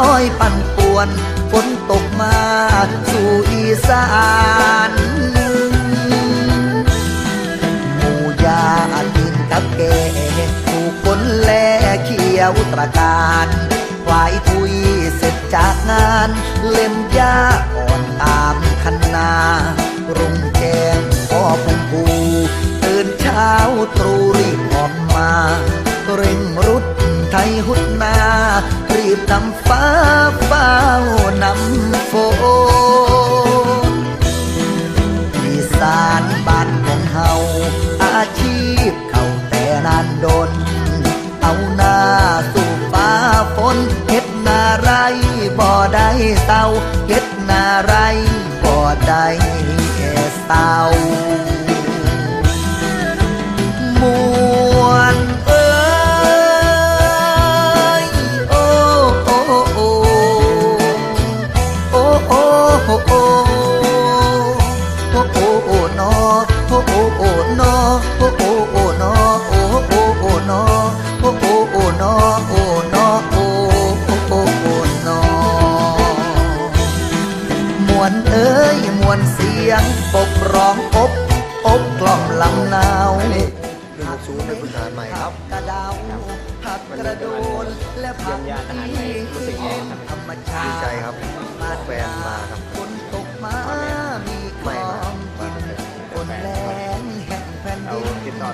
น้อยปั่นป่วน ฝนตกมาสู่อีสานหมู่ยาดินกับแกถูกคนแลเขียวตระการควายทุยเสร็จจากงาน ฟ้าเฝ้านำฝนอีสานบ้านของเฮาอาชีพเขาแต่นานโด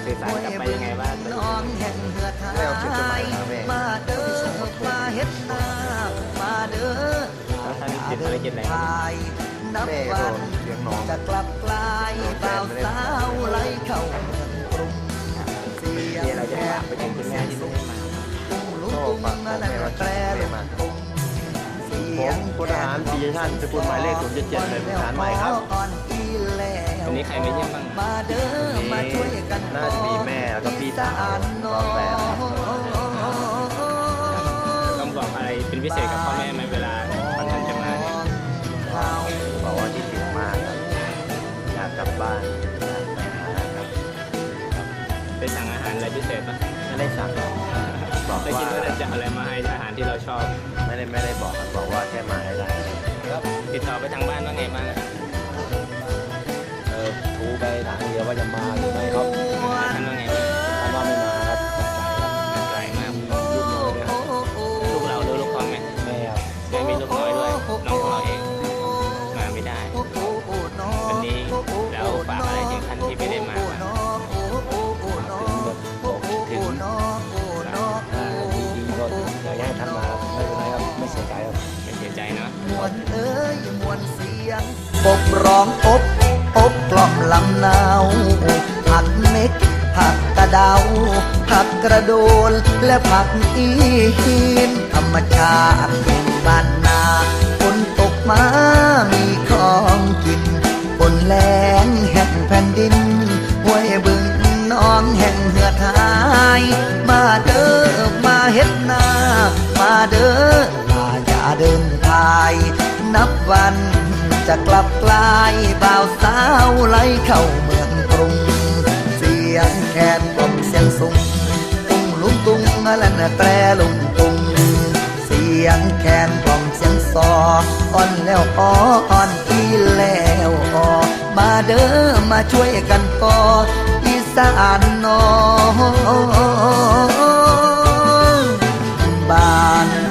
สื่อสารกับไปยังไงบ้าน้องแห่งเหือทายมาเด้อมาเฮ็ดนามาเด้อมาเดินทายนับวันจะกลับกลายเปล่าสาวไหลเข้ากรุงเสียงแอบเสียงสุขลุงตุ้งนั่นแปลลงตุ้งผมพลทหารปิยชาติสกุลหมายเลข077เป็นทหารใหม่ครับ ใครมาเยี่ยมบ้างมาเด้อมาช่วยกันน่าจะมีแม่แล้วก็พี่สาวน้ก็แฟนต้องบอกอะไรเป็นพิเศษกับพ่อแม่ไหมเวลาวันนั้นจะมาเนี่ยบอกว่าที่ถึงมากครับอยากกลับบ้านอยากไปหาครับไปสั่งอาหารอะไรพิเศษปะไม่ได้สั่งครับบอกได้ว่าคิดว่าจะเอาอะไรมาให้อาหารที่เราชอบ ไม่ได้ไม่ได้บอกครับบอกว่าแค่มาให้ได้ติดต่อไปทางบ้านว่าไงบ้างอะเออโทรไปถามเดียวว่าจะมาหรือไม่ครับท่านว่าไงบ้างท่านว่าไม่มาครับไกลมากลูกน้อยด้วยลูกเราหรือลูกพ่อแม่แม่ครับเคยมีลูกน้อยด้วยน้องของเราเองมาไม่ได้วันนี้เราฝากอะไรถึงท่านที่ไม่ได้มาบ้างถึงแบบบอกคิดถึงดีๆก็อยากให้ท่านมาครับไม่เป็นไรครับไม่เสียใจครับไม่เสียใจเนาะมวนเอ้ยมวนเสียงปกร้องอบอ บกล่อมลำนาวผักเม็กผักกระเดา ผักกระโดน และผักอีหินธรรมชาติเป็นบ้านนาฝนตกมามีของกินฝนแรงแห่งแผ่นดินห้วยบึงน้องแห่งเหือดหาย มาเด้อมาเฮ็ดนา มาเด้อลาอย่าเดินทาย นับวัน จะกลับกลายบ่าวสาวไหลเข้าเมืองกรุง เสียงแคนกล่อมเสียงสุงตุ้งลุงตุ้งอะนะแตรลุงตุ้งเสียงแคนกล่อมเสียงซออ่อนแล้วอ้ออ่อนอีแล้วอ้อมาเด้อมาช่วยกันก่ออีสานนอบ้าน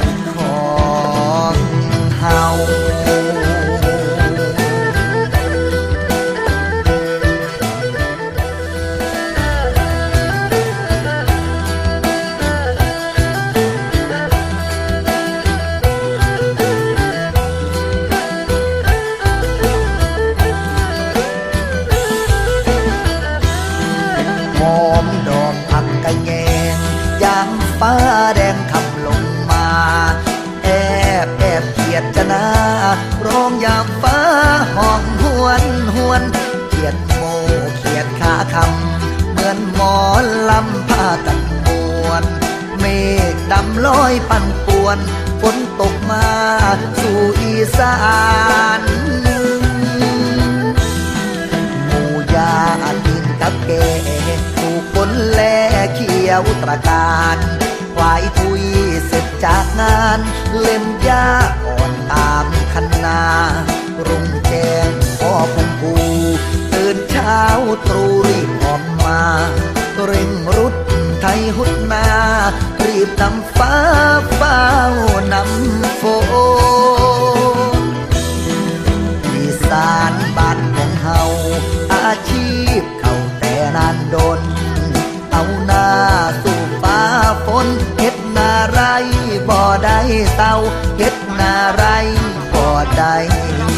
แดงขับลงมา แอบแอบเขียดจะนาร้องยามฟ้าห้องหวนหวนเขียดโมเขียดขาคำเหมือนหมอนลำผ้ากันมวนเมฆดำลอยปั่นป่วน ฝนตกมาสู่อีสานหมูยาดินกับแกถูกฝนแลเขียวตระการ ควายทุยเสร็จจากงาน เล่นยาอ่อนตามคันนา รุ่งแจ้งพ่อพงผูตื่นเช้าตรู่รีบออกมา เร่งรุดไทยหุดนา รีบนำฟ้าเฝ้านำฝนอีสานบ้านของเฮาอาชีพเขาแต่นานดน เอาหน้า เฮ็ดนาไรบ่ได้เต้าเฮ็ดนาไรบ่ได้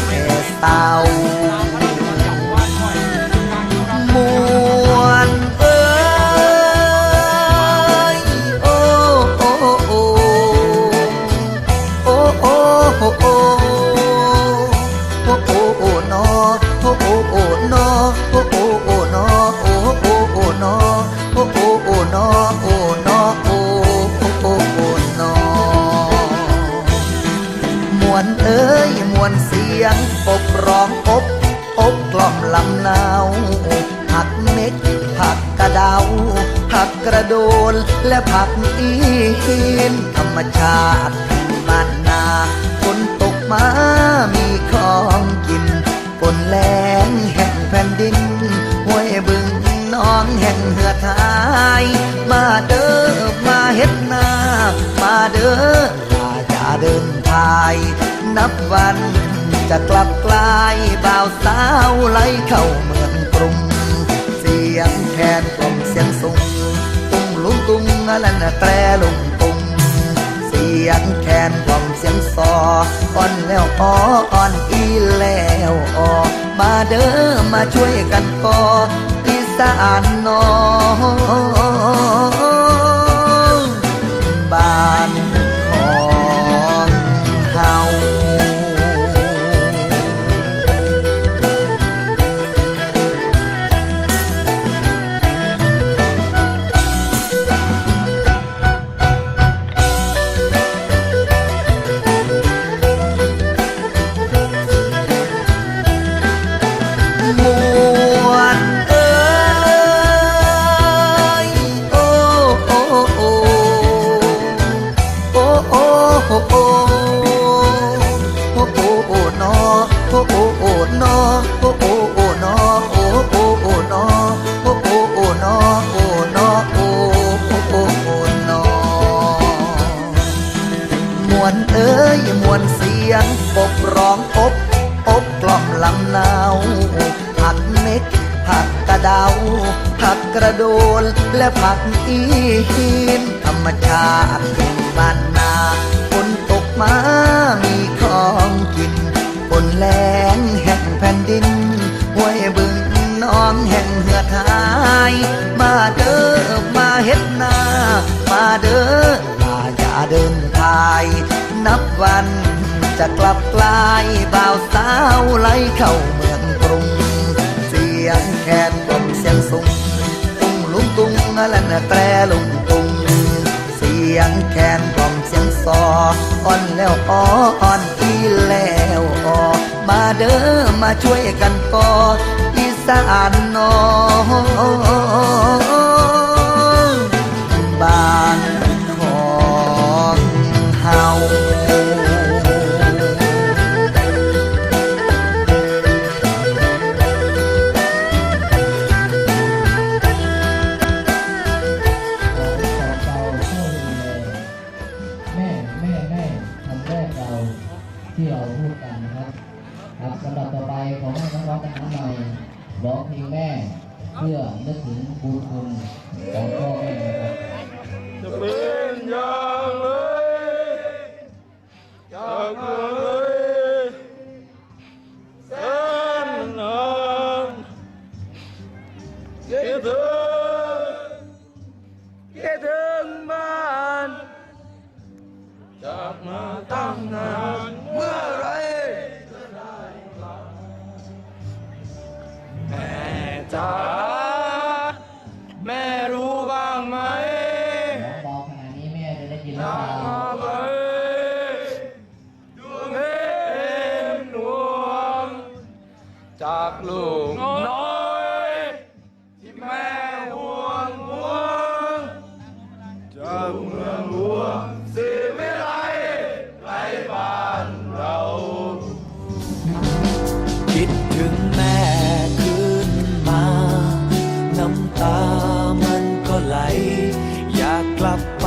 แค่เต้า และผักอีนธรรมชาติบ้านนาฝนตกมามีของกินฝนแรงแห่งแผ่นดินห้วยบึงน้องแห่งเหือทาย มาเด้อมาเฮ็ดนา มาเด้อลาอย่าเดินทาย นับวันจะกลับกลายบ่าวสาวไหลเข้าเมืองกรุง นั่นน่ะแตรลุงตุ้งเสียงแคนกล่อมเสียงซออ่อนแล้วอ้ออ่อนอีแล้วออมาเด้อมาช่วยกันก่ออีสานนอ มวนเอ้ยโอ้โอ้โอ้โอ้โอ้โอ้โอ้โอ้โอ้โอ้นอโอ้โอ้โอ้นอโอ้โอ้โอ้นอโอ้โอ้โอ้นอโอ้โอ้โอ้นอโอ้นอโอ้โอ้โอ้โอ้นอมวนเอ้ยมวนเสียงปกร้องอบอบกล่อมลำนาว ผักกระโดนและผักอีหินธรรมชาติเป็นบ้านนาฝนตกมามีของกินฝนแรงแห่งแผ่นดินห้วยบึงน้องแห่งเหือทาย มาเด้อมาเฮ็ดนา มาเด้อลาอย่าเดินทาย นับวันจะกลับกลายบ่าวสาวไหลเข้าเมืองกรุง เสียงแคนกล่มเสียงสูง และน่ะแตรลุงตุงเสียงแคนกล่อมเสียงซออ่อนแล้วอ้ออ่อนอีแล้วออมาเด้อมาช่วยกันก่ออีสานนอง จากลูกน้อย ที่แม่ห่วงห่วงจาเมืองลวงสีวิไลไรบ้านเรา คิดถึงแม่ขึ้นมา น้ำตามันก็ไหล อยากกลับไป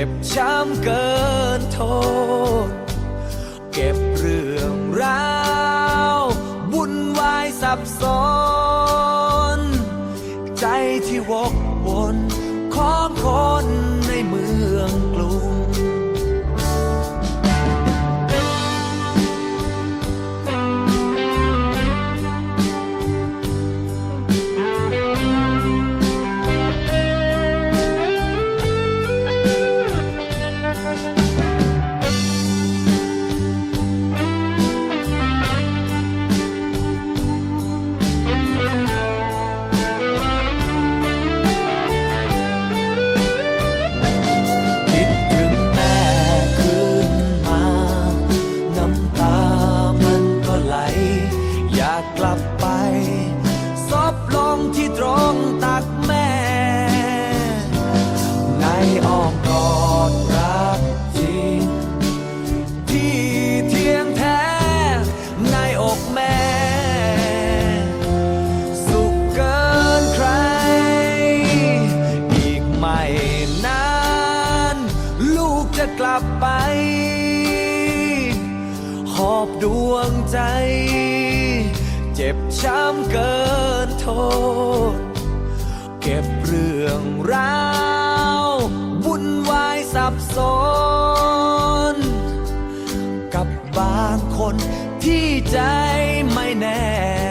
จ็บช้ำเกินโทษ เก็บเรื่องราววุ่นวายสับสน ใจที่วกวนของคน ช้ำเกินโทษ เก็บเรื่องราววุ่นวายสับสน กับบางคนที่ใจไม่แน่